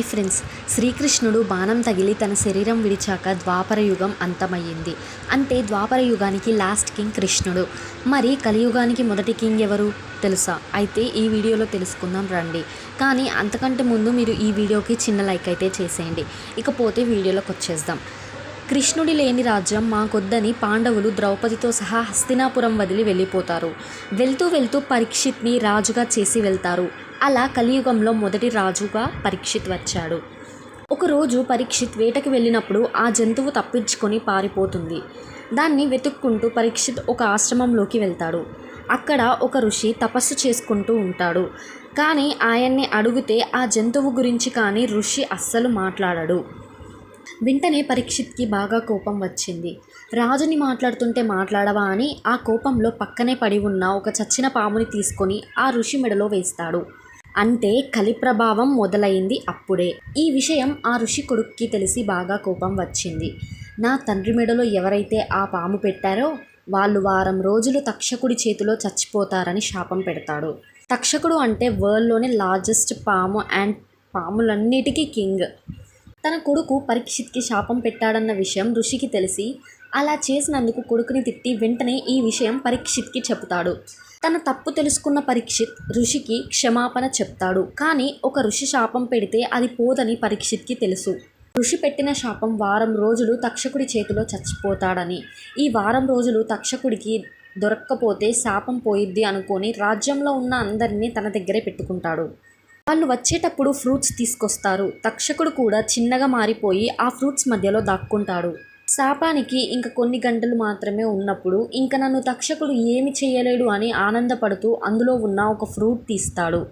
Hi friends. శ్రీకృష్ణుడు బాణం తగిలి తన శరీరం విడిచాక ద్వాపర యుగం అంతమయ్యింది. అంటే ద్వాపర యుగానికి లాస్ట్ కింగ్ కృష్ణుడు. మరి కలియుగానికి మొదటి కింగ్ ఎవరు? తెలుసా? అయితే ఈ వీడియోలో తెలుసుకుందాం రండి. కానీ అంతకంటే ముందు మీరు ఈ వీడియోకి చిన్న లైక్ అయితే చేసేయండి. ఇకపోతే వీడియోలోకి వచ్చేద్దాం. కృష్ణుడి లేని రాజ్యం మాకొద్దని పాండవులు ద్రౌపదితో సహా హస్తినాపురం వదిలి వెళ్ళిపోతారు. వెళ్తూ వెళ్తూ పరీక్షిత్ని రాజుగా చేసి వెళ్తారు. అలా కలియుగంలో మొదటి రాజుగా పరీక్షిత్ వచ్చాడు. ఒకరోజు పరీక్షిత్ వేటకి వెళ్ళినప్పుడు ఆ జంతువు తప్పించుకొని పారిపోతుంది. దాన్ని వెతుక్కుంటూ పరీక్షిత్ ఒక ఆశ్రమంలోకి వెళ్తాడు. అక్కడ ఒక ఋషి తపస్సు చేసుకుంటూ ఉంటాడు. కానీ ఆయన్ని అడిగితే ఆ జంతువు గురించి కానీ ఋషి అస్సలు మాట్లాడడు. వెంటనే పరీక్షిత్కి బాగా కోపం వచ్చింది. రాజుని మాట్లాడుతుంటే మాట్లాడవా అని ఆ కోపంలో పక్కనే పడి ఉన్న ఒక చచ్చిన పాముని తీసుకొని ఆ ఋషి మెడలో వేస్తాడు. అంటే కలి ప్రభావం మొదలైంది అప్పుడే. ఈ విషయం ఆ ఋషి కొడుక్కి తెలిసి బాగా కోపం వచ్చింది. నా తండ్రి మెడలో ఎవరైతే ఆ పాము పెట్టారో వాళ్ళు వారం రోజులు తక్షకుడి చేతిలో చచ్చిపోతారని శాపం పెడతాడు. తక్షకుడు అంటే వరల్డ్లోనే లార్జెస్ట్ పాము అండ్ పాములన్నిటికీ కింగ్. తన కొడుకు పరీక్షిత్కి శాపం పెట్టాడన్న విషయం ఋషికి తెలిసి అలా చేసినందుకు కొడుకుని తిట్టి వెంటనే ఈ విషయం పరీక్షిత్కి చెబుతాడు. తన తప్పు తెలుసుకున్న పరీక్షిత్ ఋషికి క్షమాపణ చెప్తాడు. కానీ ఒక ఋషి శాపం పెడితే అది పోదని పరీక్షిత్కి తెలుసు. ఋషి పెట్టిన శాపం వారం రోజులు తక్షకుడి చేతిలో చచ్చిపోతాడని. ఈ వారం రోజులు తక్షకుడికి దొరక్కపోతే శాపం పోయిద్ది అనుకొని రాజ్యంలో ఉన్న అందరినీ తన దగ్గరే పెట్టుకుంటాడు. వాళ్ళు వచ్చేటప్పుడు ఫ్రూట్స్ తీసుకొస్తారు. తక్షకుడు కూడా చిన్నగా మారిపోయి ఆ ఫ్రూట్స్ మధ్యలో దాక్కుంటాడు. శాపానికి ఇంక కొన్ని గంటలు మాత్రమే ఉన్నప్పుడు ఇంక నన్ను తక్షకుడు ఏమి చేయలేడు అని ఆనందపడుతూ అందులో ఉన్న ఒక ఫ్రూట్ తీస్తాడు.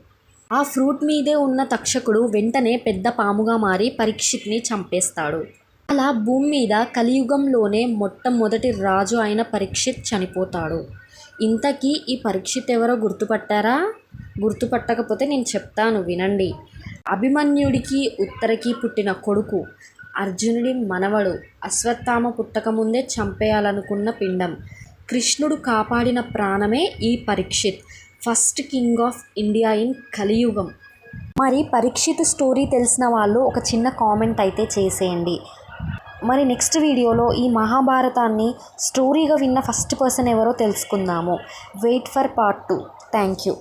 ఆ ఫ్రూట్ మీదే ఉన్న తక్షకుడు వెంటనే పెద్ద పాముగా మారి పరీక్షిత్ని చంపేస్తాడు. అలా భూమి మీద కలియుగంలోనే మొట్టమొదటి రాజు అయిన పరీక్షిత్ చనిపోతాడు. ఇంతకీ ఈ పరీక్షిత్ ఎవరో గుర్తుపట్టారా? గుర్తుపట్టకపోతే నేను చెప్తాను వినండి. అభిమన్యుడికి ఉత్తరకి పుట్టిన కొడుకు అర్జునుడి మనవడు అశ్వత్థామ పుట్టకముందే చంపేయాలనుకున్న పిండం. కృష్ణుడు కాపాడిన ప్రాణమే ఈ Parikshit first king of India in కలియుగం. మరి పరీక్షిత్ స్టోరీ తెలిసిన వాళ్ళు ఒక చిన్న కామెంట్ అయితే చేసేయండి. మరి నెక్స్ట్ వీడియోలో ఈ మహాభారతాన్ని స్టోరీగా విన్న ఫస్ట్ పర్సన్ ఎవరో తెలుసుకుందాము. Wait for part two. Thank you